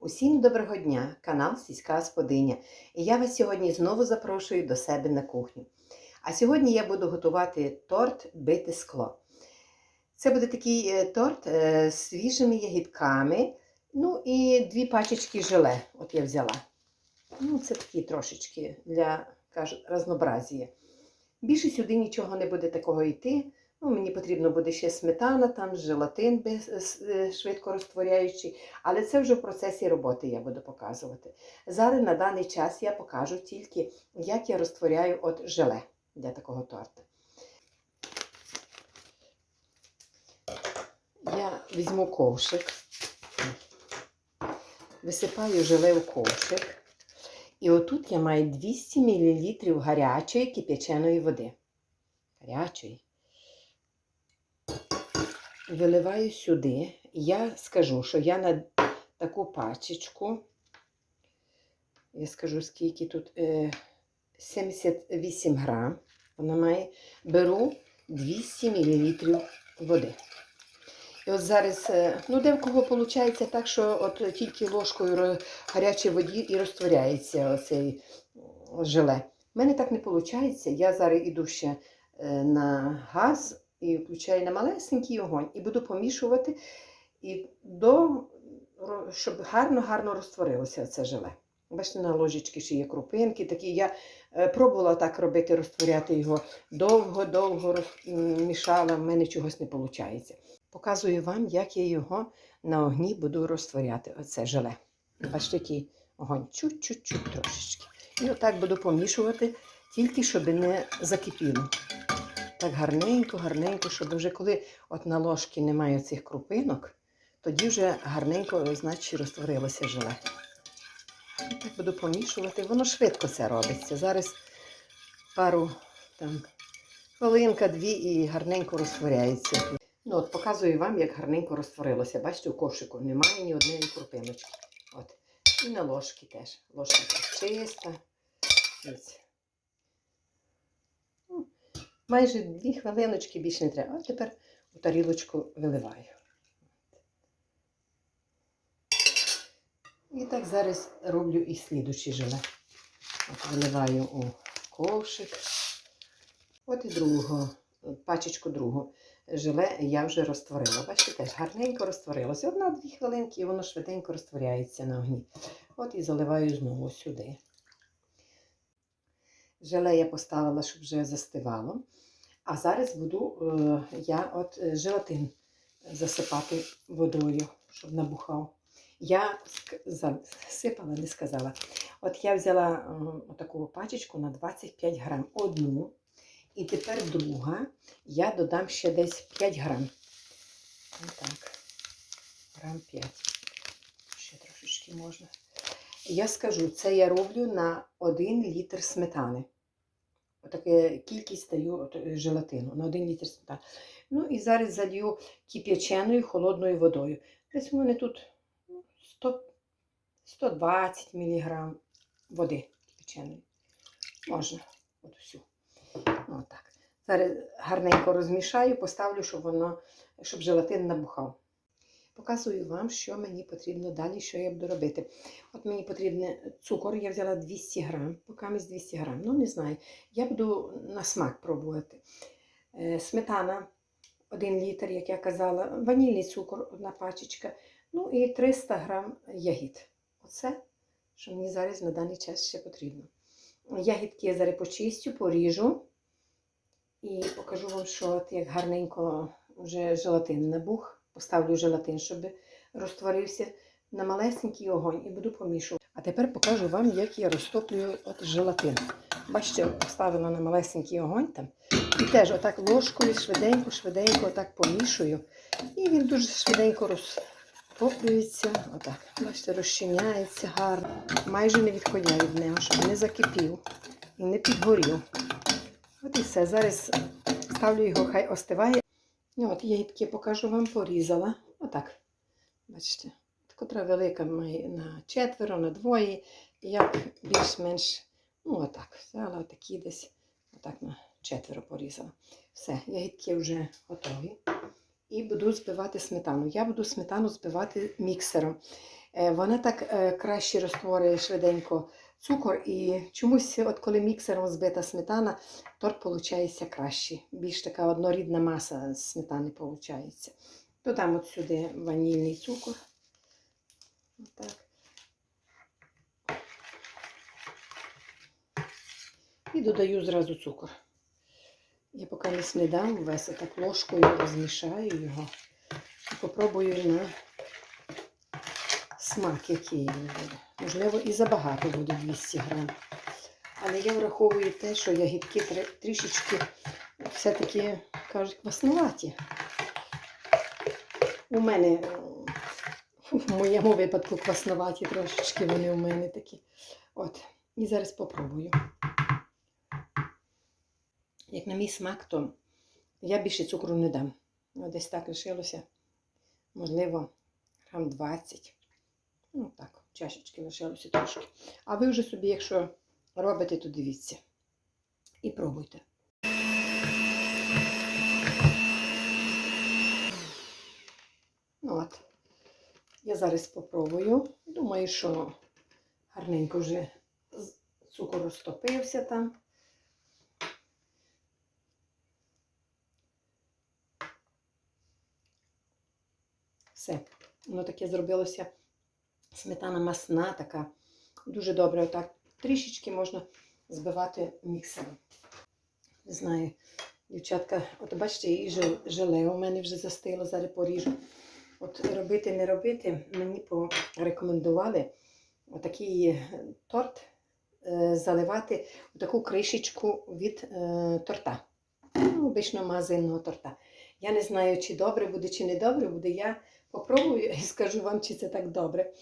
Усім доброго дня, канал Сільська Господиня. І я вас сьогодні знову запрошую до себе на кухню. А сьогодні я буду готувати торт бите скло. Це буде такий е, торт е, з свіжими ягідками. Ну і дві пачечки желе. От я взяла. Ну, це такі трошечки для кажуть, разнообразія. Більше сюди нічого не буде такого йти. Ну, мені потрібно буде ще сметана, там желатин без, е, швидко розтворяючий, але це вже в процесі роботи я буду показувати. Зараз на даний час я покажу тільки, як я розтворяю от желе для такого торта. Я візьму ковшик, висипаю желе в ковшик. І отут я маю 200 мл гарячої кип'яченої води. Гарячої. Виливаю сюди. Я скажу, що я на таку пачечку, я скажу, скільки тут е, 78 грам, вона має, беру 200 мл води. І от зараз, е, ну де в кого виходить так, що от тільки ложкою гарячої воді і розтворяється оцей желе. У мене так не виходить. Я зараз іду ще е, на газ і включаю на малесенький огонь і буду помішувати, і до, щоб гарно-гарно розтворилося це желе. Бачите, на ложечки ще є крупинки такі. Я е, пробувала так робити, розтворяти його довго-довго роз- мішала, в мене чогось не виходить. Показую вам, як я його на огні буду розтворяти, оце желе. Бачите, який огонь чуть-чуть трошечки. І отак буду помішувати, тільки щоб не закипіло. Так гарненько, гарненько, щоб вже коли от на ложці немає цих крупинок, тоді вже гарненько, значить, розтворилося желе. Так буду помішувати. Воно швидко це робиться. Зараз пару там, хвилинка, дві і гарненько розтворяється. Ну, от показую вам, як гарненько розтворилося. Бачите, у кошику немає ні однієї крупиночки. От. І на ложки теж. Ложка теж чиста. Ось. Майже дві хвилиночки більше не треба. А тепер у тарілочку виливаю. І так зараз роблю і слідучі желе. От виливаю у ковшик. От і другого, пачечку другу желе я вже розтворила. Бачите, теж гарненько розтворилося. Одна-дві хвилинки, і воно швиденько розтворяється на огні. От і заливаю знову сюди. Желе я поставила, щоб вже застивало. А зараз буду е, я от е, желатин засипати водою, щоб набухав. Я засипала, не сказала. От я взяла е, таку пачечку на 25 грам. Одну. І тепер друга. Я додам ще десь 5 грам. Отак. Грам 5. Ще трошечки можна. Я скажу, це я роблю на 1 літр сметани. Отаке кількість даю е, желатину на 1 літр сметани. Ну і зараз залью кип'яченою холодною водою. Десь у мене тут ну, 100, 120 мг води кип'яченої. Можна. От всю. Отак. Зараз гарненько розмішаю, поставлю, щоб воно, щоб желатин набухав. Показую вам, що мені потрібно далі, що я буду робити. От мені потрібен цукор, я взяла 200 грам, покамість 200 грам. Ну, не знаю. Я буду на смак пробувати. Е, Сметана 1 літр, як я казала, ванільний цукор, одна пачечка, ну і 300 грам ягід. Оце, що мені зараз на даний час ще потрібно. Ягідки я зараз почистю, поріжу. І покажу вам, що от як гарненько вже желатин набух. Поставлю желатин, щоб розтворився на малесенький огонь і буду помішувати. А тепер покажу вам, як я розтоплюю от желатин. Бачите, поставила на малесенький огонь там. І теж отак ложкою швиденько, швиденько отак помішую. І він дуже швиденько розтоплюється. Отак. Бачите, розчиняється гарно. Майже не відходя від нього, щоб не закипів і не підгорів. От і все. Зараз ставлю його, хай остиває. Ну, я ягідки покажу вам, порізала. Отак. Бачите, котра велика має на четверо, на двоє. І як більш-менш, ну отак, взяла такі десь, отак на четверо порізала. Все, ягідки вже готові. І буду збивати сметану. Я буду сметану збивати міксером. Е, Вона так е, краще розтворює швиденько цукор, і чомусь, от коли міксером збита сметана, торт виходить краще. Більш така однорідна маса сметани виходить. Додам от сюди ванільний цукор. Отак. І додаю зразу цукор. Я поки не снідам, весь так ложкою розмішаю його. І попробую на смак, який він буде. Можливо, і забагато буде 200 грам. Але я враховую те, що ягідки трішечки все-таки кажуть кваснуваті. У мене в моєму випадку кваснуваті трошечки вони у мене такі. От. І зараз попробую. Як на мій смак, то я більше цукру не дам. Десь так лишилося, можливо, грам 20. Ну так, чашечки лишилося трошки. А ви вже собі, якщо робите, то дивіться. І пробуйте. Ну От. Я зараз попробую. Думаю, що гарненько вже цукор розтопився там. Все. Воно таке зробилося. Сметана масна така. Дуже добре. Отак трішечки можна збивати міксером. Не знаю, дівчатка, от бачите, жел- желе у мене вже застило, зараз поріжу. От робити, не робити, мені порекомендували отакий е, торт е, заливати в таку кришечку від е, торта. Ну, обичного магазинного торта. Я не знаю, чи добре буде, чи не добре буде. Я попробую і скажу вам, чи це так добре.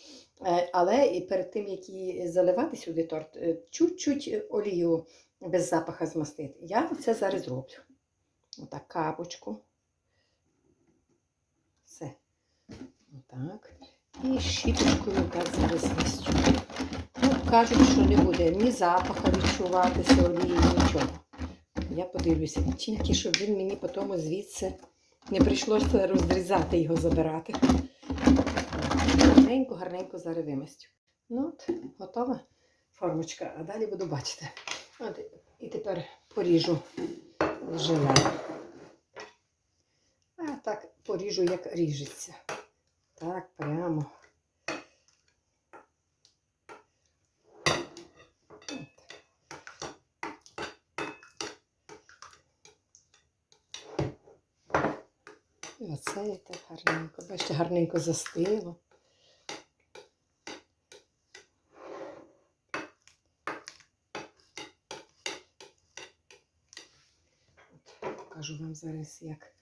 Е, Але і перед тим, як її заливати сюди торт, е, чуть-чуть олію без запаха змастити. Я це зараз зроблю. Отак, капочку. Все. Отак. І щіточкою так зараз змастю. Ну, кажуть, що не буде ні запаха відчуватися олії, нічого. Я подивлюся, тільки щоб він мені потім звідси не прийшлося розрізати його забирати. Гарненько, гарненько зараз вимістю. Ну от, готова формочка, а далі буду бачити. От, і тепер поріжу желе. А так поріжу, як ріжеться. Так, прямо. От. І оце так гарненько. Бачите, гарненько застило. Покажу вам зараз, як,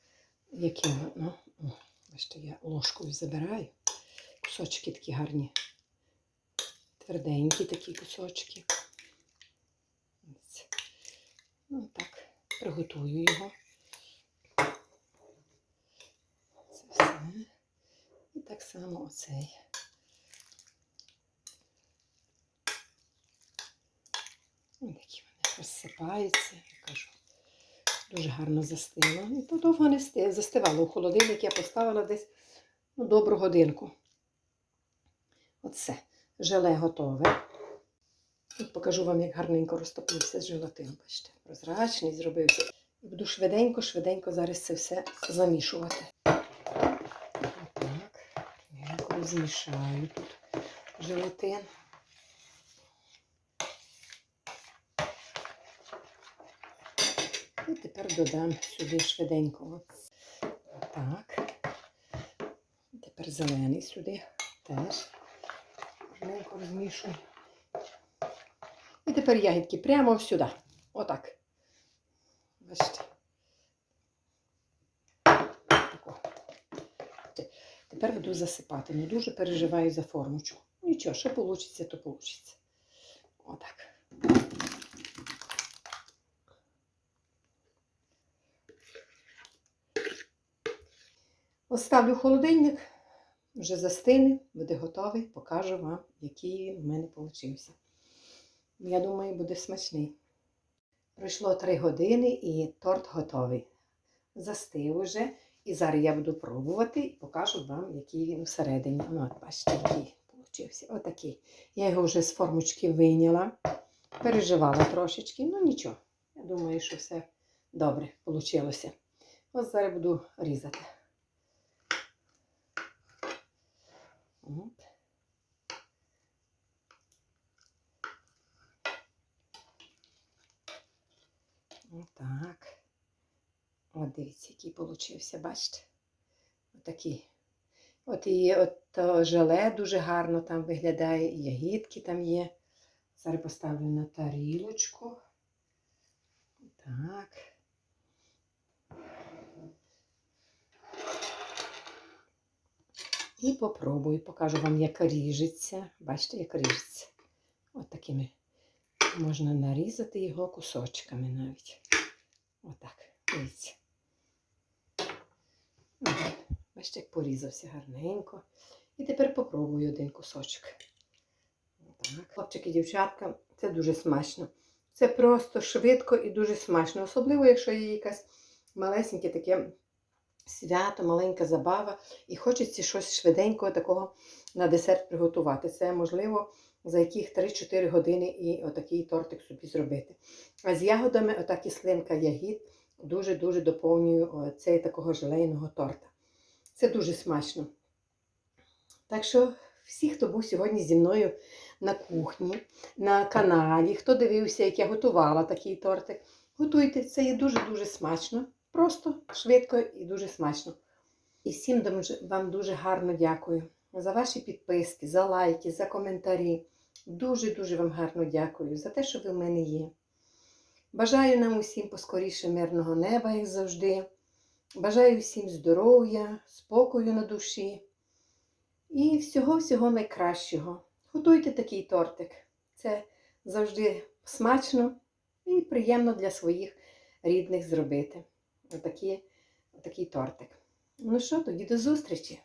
яке воно. О, Бачите, я ложкою забираю. Кусочки такі гарні. Тверденькі такі кусочки. Ось. Ну так, приготую його. Це все. І так само оцей. Такі вони розсипаються, я кажу. Дуже гарно застило. І то довго не сти- застивало. У холодильник я поставила десь ну, добру годинку. Оце. Желе готове. Тут покажу вам, як гарненько розтопився желатин. Бачите, прозрачний зробився. І буду швиденько-швиденько зараз це все замішувати. Отак. Гарненько розмішаю тут желатин. І тепер додам сюди швиденько. Так. Тепер зелений сюди теж. Розмішую. І тепер ягідки прямо сюди. Отак. Бачите. Тако. Те- Тепер буду засипати. Не дуже переживаю за формочку. Нічого, що вийде, то вийде. Отак. Оставлю холодильник, вже застине, буде готовий, покажу вам, який в мене вийшов. Я думаю, буде смачний. Пройшло 3 години і торт готовий. Застив уже. І зараз я буду пробувати і покажу вам, який він всередині. Ну, от бачите, який получився. Отакий. Я його вже з формочки вийняла. Переживала трошечки, ну нічого. Я думаю, що все добре вийшло. Ось зараз буду різати. От. Отак. От дивіться, який получився, бачите? Отакий. От і от желе дуже гарно там виглядає, і ягідки там є. Зараз поставлю на тарілочку. Так. І попробую, покажу вам, як ріжеться. Бачите, як ріжеться. От такими можна нарізати його кусочками навіть. Отак, дивіться. От. Бачите, як порізався гарненько. І тепер попробую один кусочок. Отак. Хлопчики, дівчатка, це дуже смачно. Це просто швидко і дуже смачно. Особливо, якщо є якась малесеньке таке свято, маленька забава, і хочеться щось швиденького такого на десерт приготувати. Це можливо за яких 3-4 години і отакий тортик собі зробити. А з ягодами ота кислинка ягід дуже-дуже доповнює о, цей такого желейного торта. Це дуже смачно. Так що всі, хто був сьогодні зі мною на кухні, на каналі, хто дивився, як я готувала такий тортик, готуйте, це є дуже-дуже смачно. Просто швидко і дуже смачно. І всім вам дуже гарно дякую за ваші підписки, за лайки, за коментарі. Дуже-дуже вам гарно дякую за те, що ви в мене є. Бажаю нам усім поскоріше мирного неба, як завжди. Бажаю всім здоров'я, спокою на душі і всього-всього найкращого. Готуйте такий тортик. Це завжди смачно і приємно для своїх рідних зробити. Отакі, отакий тортик. Ну що, тоді до зустрічі!